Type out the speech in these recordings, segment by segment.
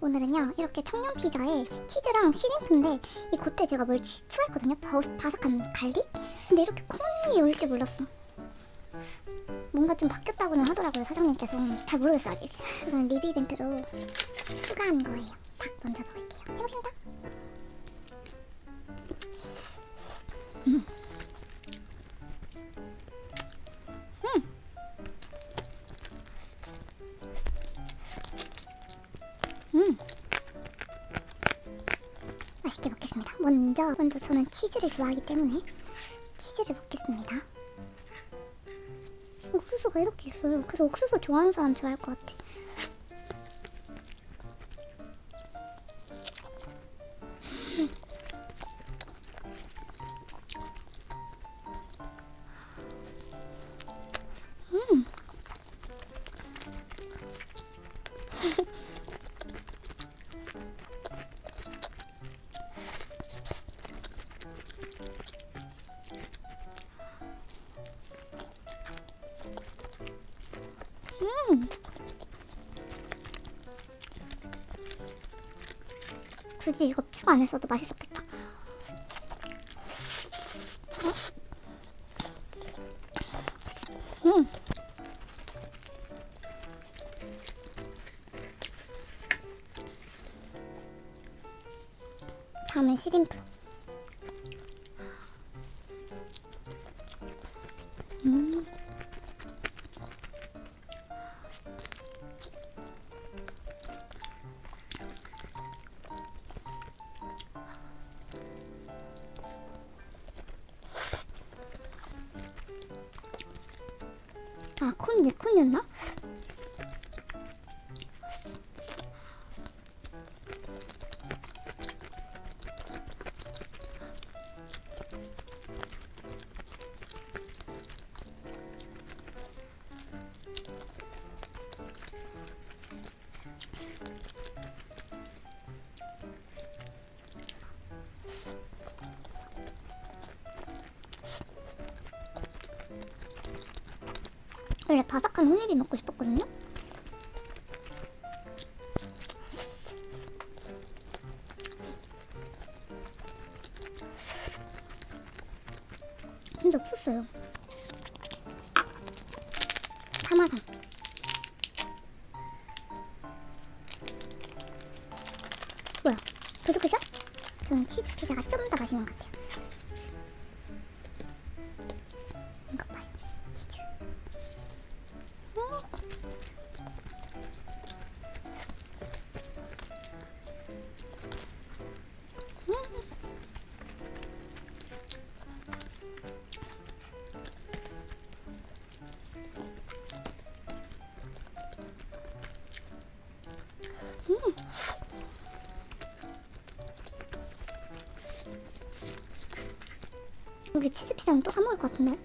오늘은요 이렇게 청년 피자에 치즈랑 시림프인데 이 겉에 제가 뭘 치- 추가했거든요. 바, 바삭한 갈릭? 근데 이렇게 콩이 올 줄 몰랐어. 뭔가 좀 바뀌었다고는 하더라고요 사장님께서. 잘 모르겠어 아직. 이건 리뷰 이벤트로 추가한 거예요. 딱 먼저 먹을게요. 잘 먹겠 먼저 먼저 저는 치즈를 좋아하기 때문에 치즈를 먹겠습니다. 옥수수가 이렇게 있어요. 그래서 옥수수 좋아하는 사람 좋아할 것 같아. 굳이 이거 추가 안 했어도 맛있었겠다. 음. 다음은 시림프. 음. 아, 콘, 얘 콘이었나? 원래 바삭한 호밀이 먹고 싶었거든요? 여기 치즈 피자는 또 까먹을 것 같은데?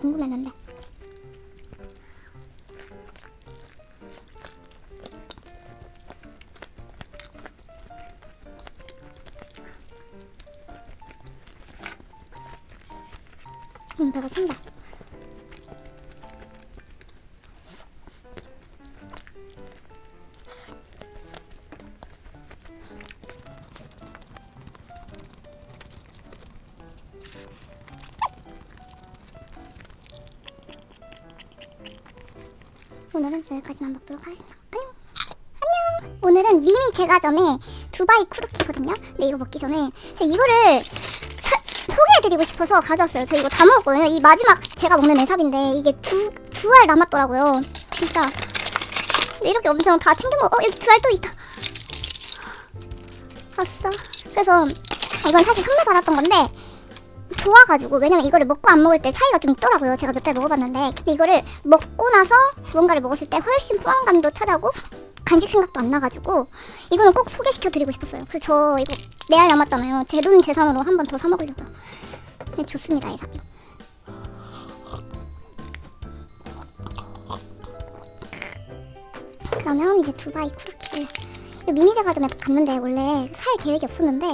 궁금했는데. 음 배가 찬다 먹도록 하겠습니다. 안녕. 안녕. 오늘은 미미 제과점의 두바이 쿠르키거든요. 근데 이거 먹기 전에 제가 이거를 사- 소개해드리고 싶어서 가져왔어요. 저 이거 다 먹었거든요. 이 마지막 제가 먹는 애삽인데 이게 두 두 알 남았더라고요. 진짜 근데 이렇게 엄청 다 챙겨 먹어. 어 여기 두 알 또 있다. 아싸. 그래서 이건 사실 선물 받았던 건데 좋아가지고 왜냐면 이거를 먹고 안 먹을 때 차이가 좀 있더라고요. 제가 몇 달 먹어봤는데 근데 이거를 먹고 나서 무언가를 먹었을 때 훨씬 포만감도 차지하고 간식 생각도 안 나가지고 이거는 꼭 소개시켜 드리고 싶었어요. 그래서 저 이거 네알 남았잖아요. 제 돈 재산으로 한 번 더 사 먹으려고. 네, 좋습니다 이 사비. 그러면 이제 두바이 쿠르키를 이 미니 제과점에 갔는데 원래 살 계획이 없었는데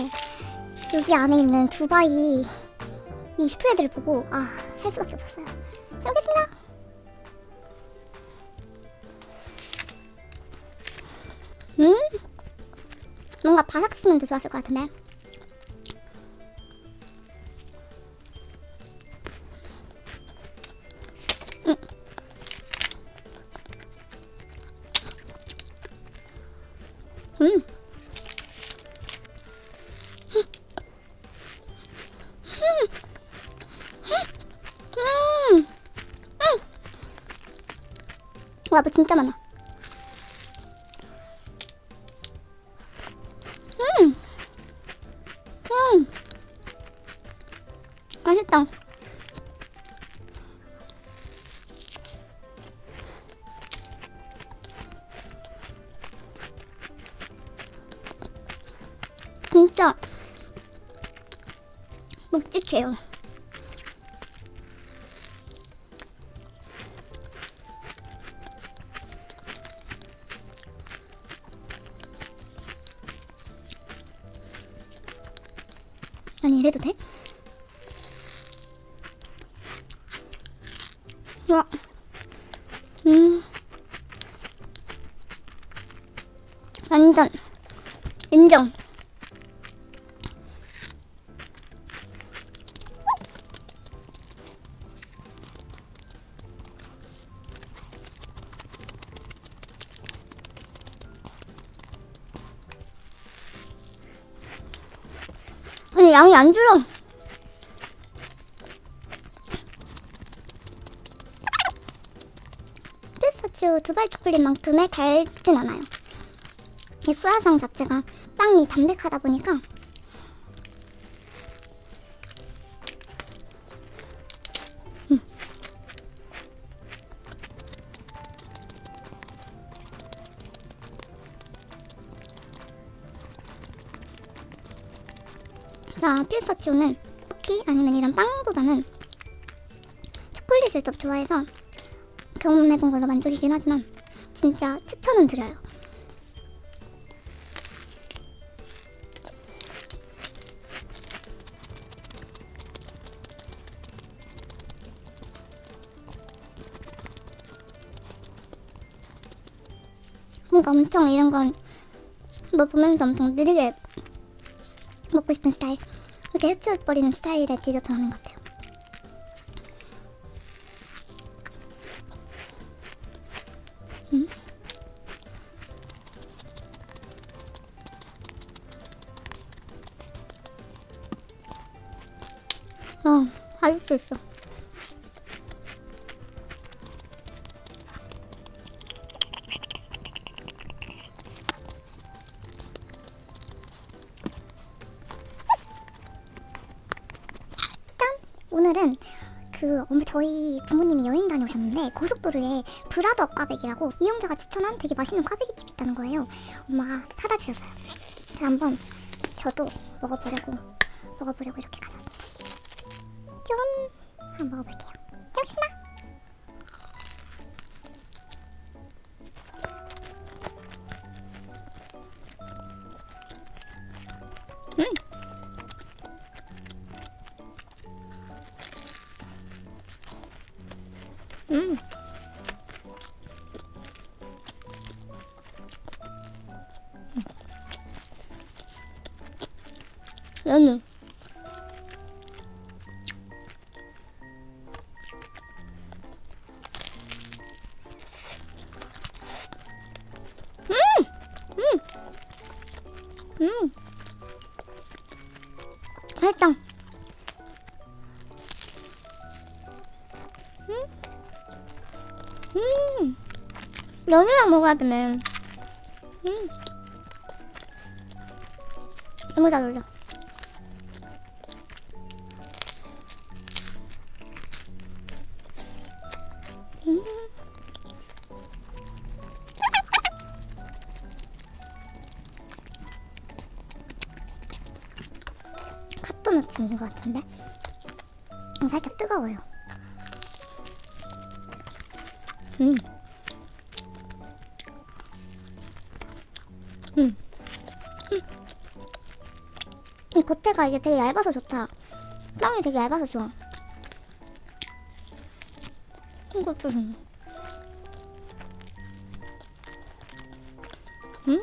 여기 안에 있는 두바이 이 스프레드를 보고 아 살 수밖에 없었어요. 잘 먹겠습니다. 음? 뭔가 바삭했으면 더 좋았을 것 같은데. 음. 음. 음. 와, 뭐 진짜 많아. 음. 음. 맛있다. 진짜 묵직해요. 아니 이래도 돼? 와, 음, 완전 인정. 양이 안 줄어. 피스타치오 두바이 초콜릿만큼의 달진 않아요. 이 후라상 자체가 빵이 담백하다 보니까 자, 피스타치오는 쿠키 아니면 이런 빵보다는 초콜릿을 더 좋아해서 경험해본 걸로 만족이긴 하지만 진짜 추천은 드려요. 뭔가 엄청 이런 건 뭐 보면서 엄청 느리게 먹고 싶은 스타일. 이렇게 흡수해버리는 스타일의 디저트 하는 것 같아요 부모님이 여행 다녀오셨는데 고속도로에 브라더 꽈배기라고 이용자가 추천한 되게 맛있는 꽈배기 집 있다는 거예요. 엄마가 사다 주셨어요. 그래서 한번 저도 먹어보려고 먹어보려고 이렇게 가져왔습니다. 좀 한번 먹어볼게요. 잘 먹겠습니다. 음. 나 면이랑 먹어야 되네. 음, 너무 잘 어울려. 음. 있는 것 같은데? 음, 살짝 뜨거워요. 음. 음. 이 겉에가 이게 되게 얇아서 좋다. 빵이 되게 얇아서 좋아. 이것도 좋네. 음.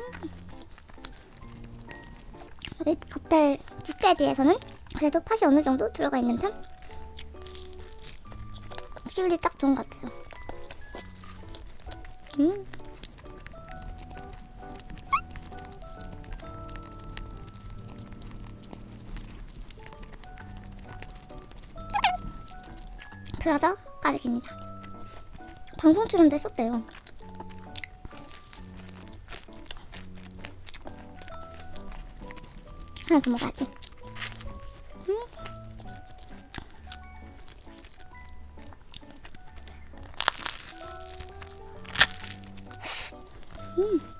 이 겉에 두께 비해서는 그래도 팥이 어느 정도 들어가 있는 편? 비율이 딱 좋은 것 같아요. 음. 프라다 까르기입니다. 방송 출연도 했었대요. 하나 더 먹어야지. 음. 음. 음.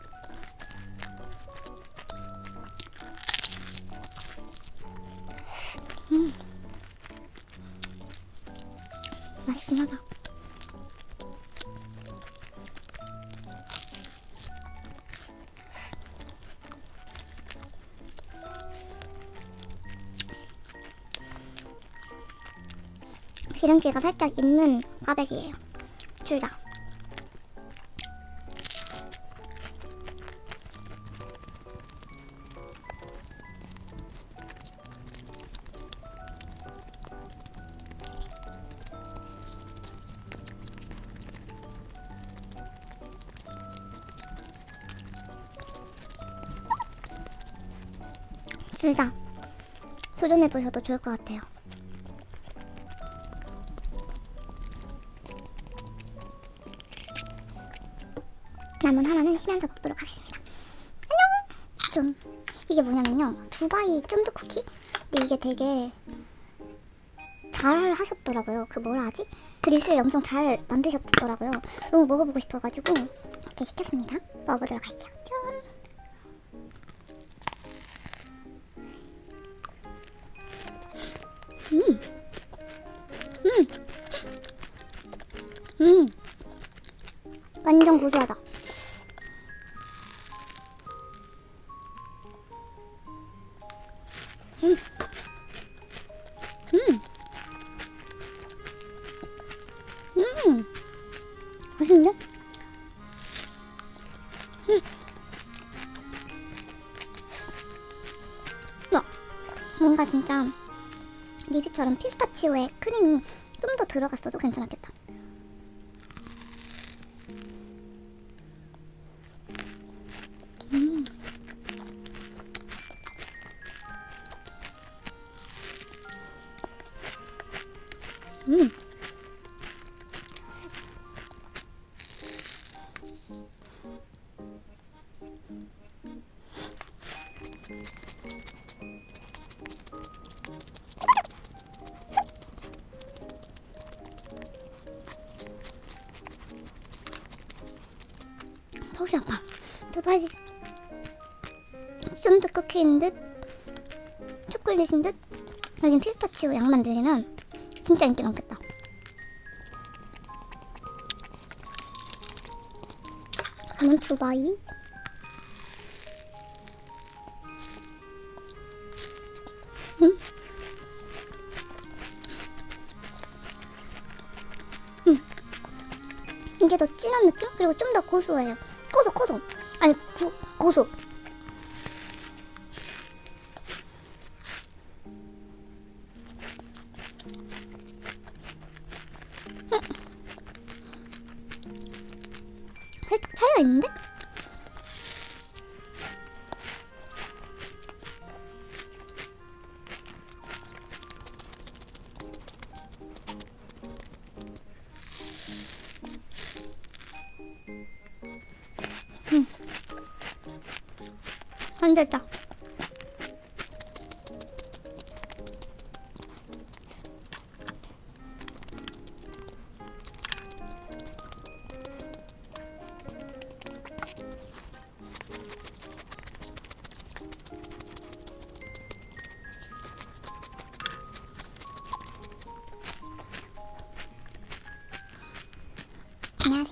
기름기가 살짝 있는 꽈배기예요. 둘 다. 둘 다 도전해 보셔도 좋을 것 같아요. 남은 하나는 쉬면서 먹도록 하겠습니다. 안녕. 좀 이게 뭐냐면요, 두바이 쫀득 쿠키. 근데 이게 되게 잘 하셨더라고요. 그 뭐라 하지? 그리스를 엄청 잘 만드셨더라고요. 너무 먹어보고 싶어가지고 이렇게 시켰습니다. 먹어보도록 할게요. 짠. 음. 음. 음. 완전 고소하다. 쫀득 쿠키인 듯 초콜릿인 듯 여긴 피스타치오 양만 들이면 진짜 인기 많겠다. 다음은 두바이. 이게 더 진한 느낌? 그리고 좀 더 고소해요. 고소, 고소. 아니, 구, 고소. 있는데?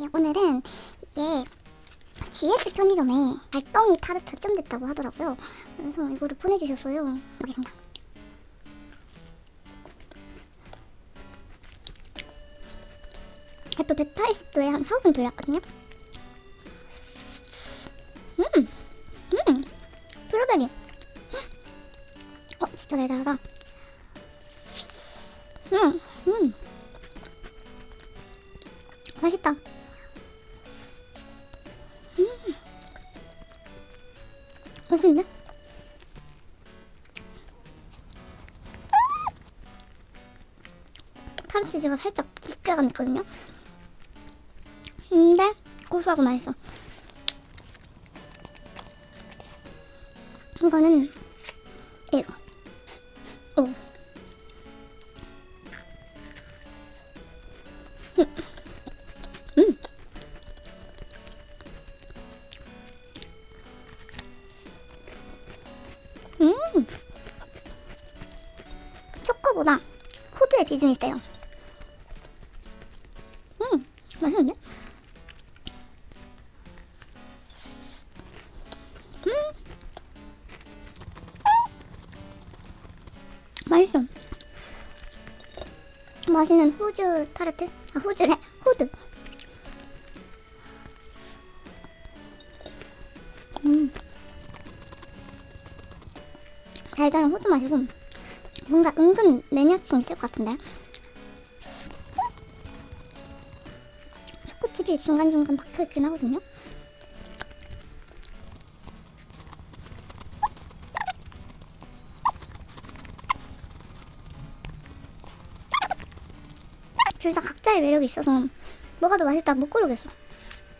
안녕하세요. 오늘은 이게 GS 편의점에 달덩이 타르트 좀 됐다고 하더라고요. 그래서 이거를 보내주셨어요. 알겠습니다. 햇볕 180도에 한 4, 5분 돌렸거든요. 음! 음! 블루베리! 어, 진짜 달달하다. 타르트지가 살짝 육개감 있거든요. 근데 고소하고 맛있어. 이거는 이거. 맛있는 호주 타르트? 아, 호주래? 호두. 음. 달달한 호두 맛이고 뭔가 은근 매니아층 있을 것 같은데 초코칩이 중간중간 박혀있긴 하거든요 각자의 매력이 있어서 뭐가 더 맛있다 못 고르겠어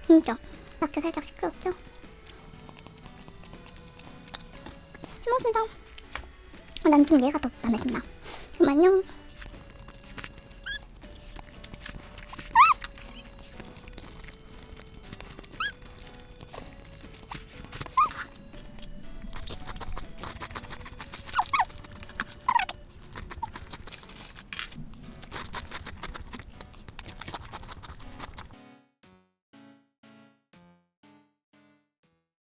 진짜 밖에 살짝 시끄럽죠? 잘 먹습니다 난 좀 얘가 더 마음에 든다. 그럼 안녕.